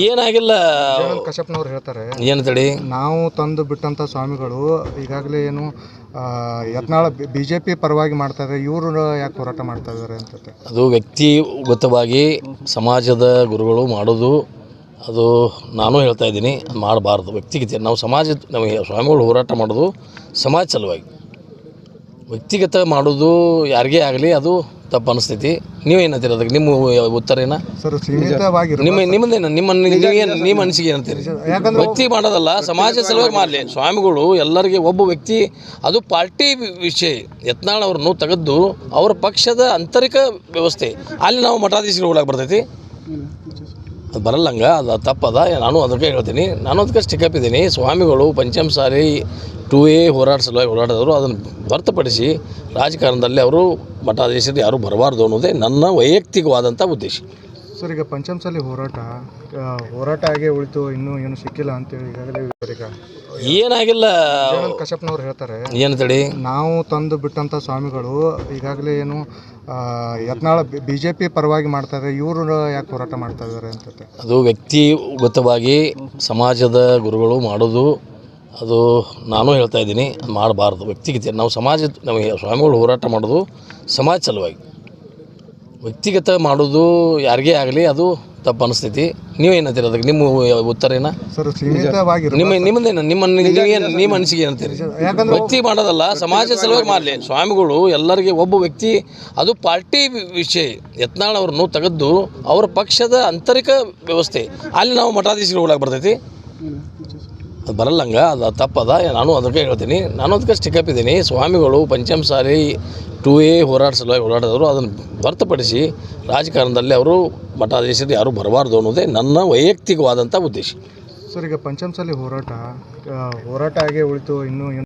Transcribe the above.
ಏನಾಗಿಲ್ಲ. ಕಶ್ಯಪ್ನವ್ರು ಹೇಳ್ತಾರೆ ಏನು ತಡಿ? ನಾವು ತಂದು ಬಿಟ್ಟಂತ ಸ್ವಾಮಿಗಳು ಈಗಾಗಲೇ ಏನು ಯತ್ನಾಳ ಬಿ ಜೆ ಪಿ ಪರವಾಗಿ ಇವರು ಯಾಕೆ ಹೋರಾಟ ಮಾಡ್ತಾ ಇದ್ದಾರೆ ಅಂತ ಅದು ವ್ಯಕ್ತಿಗತವಾಗಿ ಸಮಾಜದ ಗುರುಗಳು ಮಾಡೋದು ಅದು ನಾನು ಹೇಳ್ತಾ ಇದ್ದೀನಿ ಮಾಡಬಾರ್ದು. ವ್ಯಕ್ತಿಗತ ನಾವು ಸಮಾಜ ನಾವು ಸ್ವಾಮಿಗಳು ಹೋರಾಟ ಮಾಡೋದು ಸಮಾಜ ಸಲುವಾಗಿ. ವ್ಯಕ್ತಿಗತ ಮಾಡೋದು ಯಾರಿಗೇ ಆಗಲಿ ಅದು ತಪ್ಪು ಅನಿಸ್ತೈತಿ. ನೀವೇನಂತೀರ ಅದಕ್ಕೆ? ನಿಮ್ಮ ಉತ್ತರ ಏನ ಸರ್. ನಿಮ್ಮ ನಿಮ್ಮದೇನ ನಿಮ್ಮ ಏನು ನಿಮ್ಮ ಅನಿಸಿಕೆ ಏನಂತೀರಿ? ಯಾಕಂದ್ರೆ ವ್ಯಕ್ತಿ ಮಾಡೋದಲ್ಲ ಸಮಾಜ ಸಲುವಾಗಿ ಮಾಡಲಿ. ಸ್ವಾಮಿಗಳು ಎಲ್ಲರಿಗೆ ಒಬ್ಬ ವ್ಯಕ್ತಿ ಅದು ಪಾರ್ಟಿ ವಿಷಯ. ಯತ್ನಾಳ್ ಅವ್ರನ್ನು ತೆಗೆದು ಅವರ ಪಕ್ಷದ ಆಂತರಿಕ ವ್ಯವಸ್ಥೆ. ಅಲ್ಲಿ ನಾವು ಮಠಾಧೀಶರು ಹೋಗಕ್ಕೆ ಬರ್ತೈತಿ. ಅದು ಬರಲ್ಲಂಗ, ಅದು ತಪ್ಪದ, ನಾನು ಅದಕ್ಕೆ ಹೇಳ್ತೀನಿ. ನಾನು ಅದಕ್ಕೆ ಸ್ಟಿಕಪ್ ಇದ್ದೀನಿ. ಸ್ವಾಮಿಗಳು ಪಂಚಮ ಸಾರಿ ಟೂ ಎ ಹೋರಾಟ ಸಲುವಾಗಿ ಹೋರಾಡಿದವರು ಅದನ್ನು ಹೊರತುಪಡಿಸಿ ರಾಜಕಾರಣದಲ್ಲಿ ಅವರು ಮಠಾಧೀಶರು ಯಾರೂ ಬರಬಾರ್ದು ಅನ್ನೋದೇ ನನ್ನ ವೈಯಕ್ತಿಕವಾದಂಥ ಉದ್ದೇಶ. ಸರ್ ಈಗ ಪಂಚಮಸಾಲಿ ಹೋರಾಟ ಹೋರಾಟ ಆಗೇ ಉಳಿತು ಇನ್ನೂ ಏನು ಸಿಕ್ಕಿಲ್ಲ ಅಂತೇಳಿ ಈಗಾಗಲೇ ಸರ್ ಈಗ ಏನಾಗಿಲ್ಲ ಕಶ್ಯಪ್ನವ್ರು ಹೇಳ್ತಾರೆ ಏನು ತಡಿ? ನಾವು ತಂದು ಬಿಟ್ಟಂಥ ಸ್ವಾಮಿಗಳು ಈಗಾಗಲೇ ಏನು ಆ, ಯತ್ನಾಳ ಬಿ ಜೆ ಪಿ ಪರವಾಗಿ ಮಾಡ್ತಾ ಇದ್ದಾರೆ ಇವರು ಯಾಕೆ ಹೋರಾಟ ಮಾಡ್ತಾ ಇದ್ದಾರೆ ಅಂತ ಅದು ವ್ಯಕ್ತಿಗತವಾಗಿ ಸಮಾಜದ ಗುರುಗಳು ಮಾಡೋದು ಅದು ನಾನು ಹೇಳ್ತಾ ಇದ್ದೀನಿ ಮಾಡಬಾರ್ದು. ವ್ಯಕ್ತಿಗತ ನಾವು ಸಮಾಜ ನಮಗೆ ಸ್ವಾಮಿಗಳು ಹೋರಾಟ ಮಾಡೋದು ಸಮಾಜ ಸಲುವಾಗಿ. ವ್ಯಕ್ತಿಗತ ಮಾಡೋದು ಯಾರಿಗೇ ಆಗಲಿ ಅದು ತಪ್ಪು ಅನಿಸ್ತೈತಿ ನೀವೇನಂತೀರಿ ಅದಕ್ಕೆ ನಿಮ್ಮ ಉತ್ತರ ಏನ ಸರ್ ನಿಮ್ಮ ನಿಮ್ಮದೇನ ನಿಮ್ಮ ನಿಮ್ಮ ಅನಿಸಿಕೆ ಏನಂತೀರಿ ಯಾಕಂದ್ರೆ ವ್ಯಕ್ತಿ ಮಾಡೋದಲ್ಲ ಸಮಾಜ ಸಲುವಾಗಿ ಮಾಡಲಿ ಸ್ವಾಮಿಗಳು ಎಲ್ಲರಿಗೆ ಒಬ್ಬ ವ್ಯಕ್ತಿ ಅದು ಪಾರ್ಟಿ ವಿಷಯ ಯತ್ನಾಳ್ ಅವ್ರನ್ನು ತೆಗೆದು ಅವರ ಪಕ್ಷದ ಆಂತರಿಕ ವ್ಯವಸ್ಥೆ ಅಲ್ಲಿ ನಾವು ಮಠಾಧೀಶರು ಹೋಗಕ್ಕೆ ಬರ್ತೈತಿ ಅದು ಬರಲ್ಲಂಗ, ಅದು ತಪ್ಪದ. ನಾನು ಅದಕ್ಕೆ ಹೇಳ್ತೀನಿ. ನಾನು ಅದಕ್ಕೆ ಸ್ಟಿಕಪ್ ಇದ್ದೀನಿ. ಸ್ವಾಮಿಗಳು ಪಂಚಮ ಸಾರಿ ಟೂ ಎ ಹೋರಾಟ ಸಲುವಾಗಿ ಹೋರಾಡಿದವರು, ಅದನ್ನು ಹೊರತುಪಡಿಸಿ ರಾಜಕಾರಣದಲ್ಲಿ ಅವರು ಮಠಾಧೀಶರು ಯಾರೂ ಬರಬಾರ್ದು ಅನ್ನೋದೇ ನನ್ನ ವೈಯಕ್ತಿಕವಾದಂಥ ಉದ್ದೇಶ. ಸರ್, ಈಗ ಪಂಚಮಸಾಲಿ ಹೋರಾಟ ಹೋರಾಟ ಆಗೇ ಉಳಿತು, ಇನ್ನೂ